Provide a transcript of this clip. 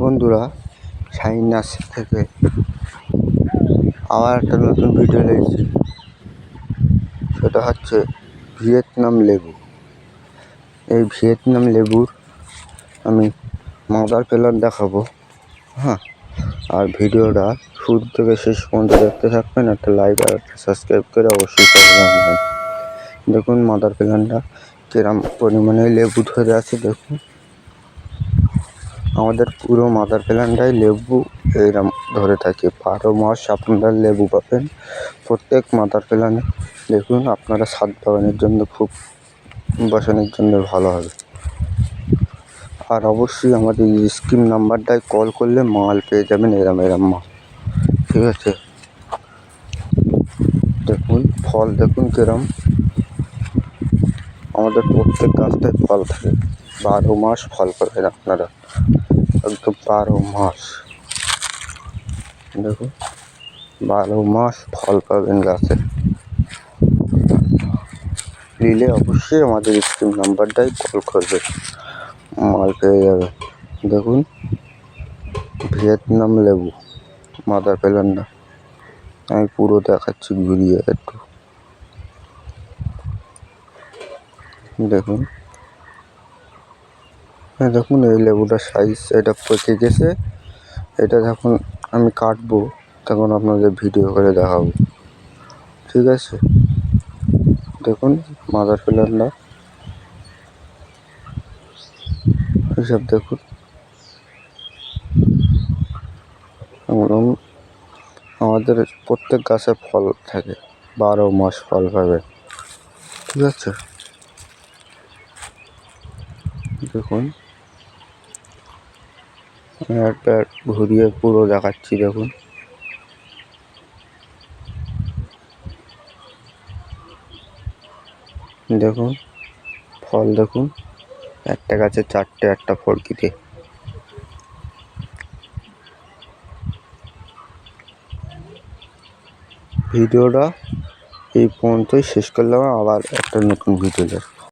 বন্ধুরা নার্সারি থেকে আবার একটা নতুন ভিডিও নিয়েছি সেটা হচ্ছে ভিয়েতনাম লেবু। এই ভিয়েতনাম লেবুর আমি মাদার পেলার দেখাবো। হ্যাঁ আর ভিডিওটা শুরু থেকে শেষ পর্যন্ত দেখতে থাকবেন, একটা লাইক আর একটা সাবস্ক্রাইব করে অবশ্যই দেখুন মাদার প্ল্যানটা কিরম পরিমাণে লেবু ধরে আছে, দেখুন। আমাদের পুরো মাদার প্ল্যানটাই লেবু এইরকম ধরে থাকে। বারো মাস আপনারা লেবু পাবেন প্রত্যেক মাদার প্ল্যানে দেখুন, আপনারা ছাদ বাগানের জন্য খুব, বসানোর জন্য ভালো হবে। আর অবশ্যই আমাদের স্ক্রিন নাম্বারটায় কল করলে মাল পেয়ে যাবেন এরম এরম মাল। ঠিক আছে? দেখুন, ফল দেখুন কিরম। আমাদের প্রত্যেক গাছটায় ফল থাকে। বারো মাস ফল পাবেন আপনারা। একদম বারো মাস। দেখুন, বারো মাস ফল পাবেন গাছে। নিলে অবশ্যই আমাদের স্ক্রিন নাম্বারটাই কল করবে। মাল পেয়ে যাবে। দেখুন, ভিয়েতনাম লেবু, মাদার পেলেন না আমি পুরো দেখাচ্ছি, ঘুরিয়ে একটু। দেখুন দেখুন, এই লেবুটার সাইজ এটা পচে গেছে। এটা যখন আমি কাটবো, তখন আপনাদের ভিডিও করে দেখাবো। ঠিক আছে? দেখুন মাদার প্ল্যানটা এসব দেখুন। আমাদের প্রত্যেক গাছে ফল থাকে। বারো মাস ফল পাবে। ঠিক আছে? দেখুন। একটা ঘুরিয়ে পুরো দেখাচ্ছি দেখুন। দেখুন, ফল দেখুন, একটা গাছে চারটে, একটা ফড়কিতে ভিডিওটা এই পর্যন্তই, শেষ করলাম, আবার একটা নতুন ভিডিও